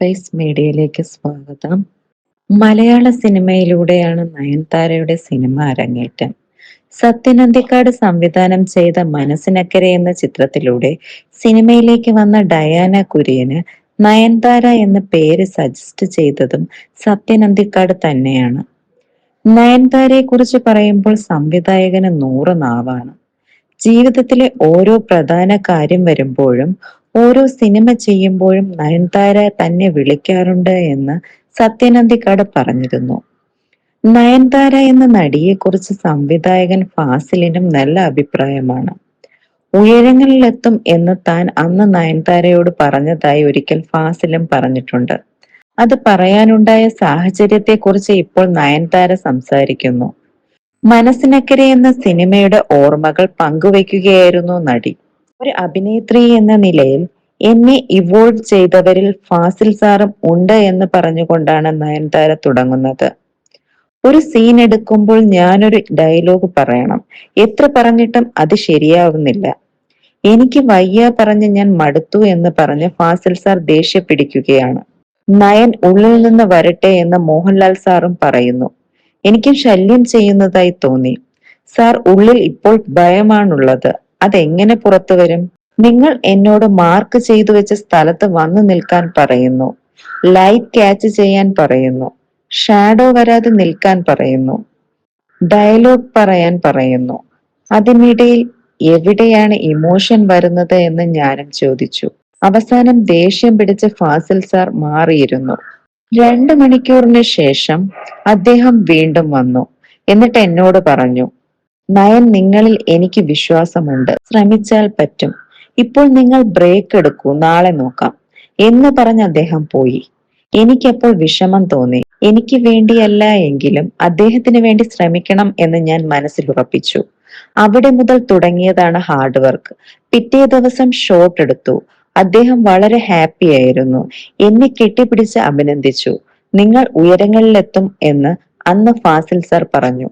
Spice മീഡിയയിലേക്ക് സ്വാഗതം. മലയാള സിനിമയിലൂടെയാണ് നയൻതാരയുടെ cinema അരങ്ങേറ്റം. സത്യനന്ദിക്കാട് സംവിധാനം ചെയ്ത മനസ്സിനക്കരെ എന്ന ചിത്രത്തിലൂടെ സിനിമയിലേക്ക് വന്ന ഡയാന കുര്യന് നയൻതാര എന്ന പേര് സജസ്റ്റ് ചെയ്തതും സത്യനന്ദിക്കാട് തന്നെയാണ്. നയൻതാരയെ കുറിച്ച് പറയുമ്പോൾ സംവിധായകന് നൂറ് നാവാണ്. ജീവിതത്തിലെ ഓരോ പ്രധാന കാര്യം വരുമ്പോഴും ഓരോ സിനിമ ചെയ്യുമ്പോഴും നയൻതാര തന്നെ വിളിക്കാറുണ്ട് എന്ന് സത്യനന്ദിക്കാട് പറഞ്ഞിരുന്നു. നയൻതാര എന്ന നടിയെക്കുറിച്ച് സംവിധായകൻ ഫാസിലിനും നല്ല അഭിപ്രായമാണ്. ഉയരങ്ങളിലെത്തും എന്ന് താൻ അന്ന് നയൻതാരയോട് പറഞ്ഞതായി ഒരിക്കൽ ഫാസിലും പറഞ്ഞിട്ടുണ്ട്. അത് പറയാനുണ്ടായ സാഹചര്യത്തെക്കുറിച്ച് ഇപ്പോൾ നയൻതാര സംസാരിക്കുന്നു. മനസ്സിനക്കരെ എന്ന സിനിമയുടെ ഓർമ്മകൾ പങ്കുവെക്കുകയായിരുന്നു നടി. ഒരു അഭിനേത്രി എന്ന നിലയിൽ എന്നെ ഇവോൾവ് ചെയ്തവരിൽ ഫാസിൽ സാറും ഉണ്ട് എന്ന് പറഞ്ഞുകൊണ്ടാണ് നയൻതാര തുടങ്ങുന്നത്. ഒരു സീൻ എടുക്കുമ്പോൾ ഞാനൊരു ഡയലോഗ് പറയണം. എത്ര പറഞ്ഞിട്ടും അത് ശരിയാവുന്നില്ല. എനിക്ക് വയ്യ പറഞ്ഞ് ഞാൻ മടുത്തു എന്ന് പറഞ്ഞ് ഫാസിൽ സാർ ദേഷ്യപ്പിടിക്കുകയാണ് നയൻ ഉള്ളിൽ നിന്ന് വരട്ടെ എന്ന് മോഹൻലാൽ സാറും പറയുന്നു. എനിക്കും ശല്യം ചെയ്യുന്നതായി തോന്നി. സാർ ഉള്ളിൽ ഇപ്പോൾ ഭയമാണുള്ളത്. അതെങ്ങനെ പുറത്തു വരും? നിങ്ങൾ എന്നോട് മാർക്ക് ചെയ്തു വെച്ച സ്ഥലത്ത് വന്നു നിൽക്കാൻ പറയുന്നു. ലൈറ്റ് ക്യാച്ച് ചെയ്യാൻ പറയുന്നു. ഷാഡോ വരാതെ നിൽക്കാൻ പറയുന്നു. ഡയലോഗ് പറയാൻ പറയുന്നു. അതിനിടയിൽ എവിടെയാണ് ഇമോഷൻ വരുന്നത് എന്ന് ഞാനും ചോദിച്ചു. അവസാനം ദേഷ്യം പിടിച്ച ഫാസിൽ സാർ മാറിയിരുന്നു. രണ്ടു മണിക്കൂറിന് ശേഷം അദ്ദേഹം വീണ്ടും വന്നു. എന്നിട്ട് എന്നോട് പറഞ്ഞു നയൻ നിങ്ങളിൽ എനിക്ക് വിശ്വാസമുണ്ട്. ശ്രമിച്ചാൽ പറ്റും. ഇപ്പോൾ നിങ്ങൾ ബ്രേക്ക് എടുക്കൂ. നാളെ നോക്കാം. എന്ന് പറഞ്ഞ് അദ്ദേഹം പോയി. എനിക്കപ്പോൾ വിഷമം തോന്നി. എനിക്ക് വേണ്ടിയല്ല എങ്കിലും അദ്ദേഹത്തിന് വേണ്ടി ശ്രമിക്കണം എന്ന് ഞാൻ മനസ്സിൽ ഉറപ്പിച്ചു അവിടെ മുതൽ തുടങ്ങിയതാണ് ഹാർഡ് വർക്ക് പിറ്റേ ദിവസം ഷോട്ട് എടുത്തു. അദ്ദേഹം വളരെ ഹാപ്പി ആയിരുന്നു. എന്നെ കെട്ടിപ്പിടിച്ച് അഭിനന്ദിച്ചു. നിങ്ങൾ ഉയരങ്ങളിലെത്തും എന്ന് അന്ന് ഫാസിൽ സർ പറഞ്ഞു.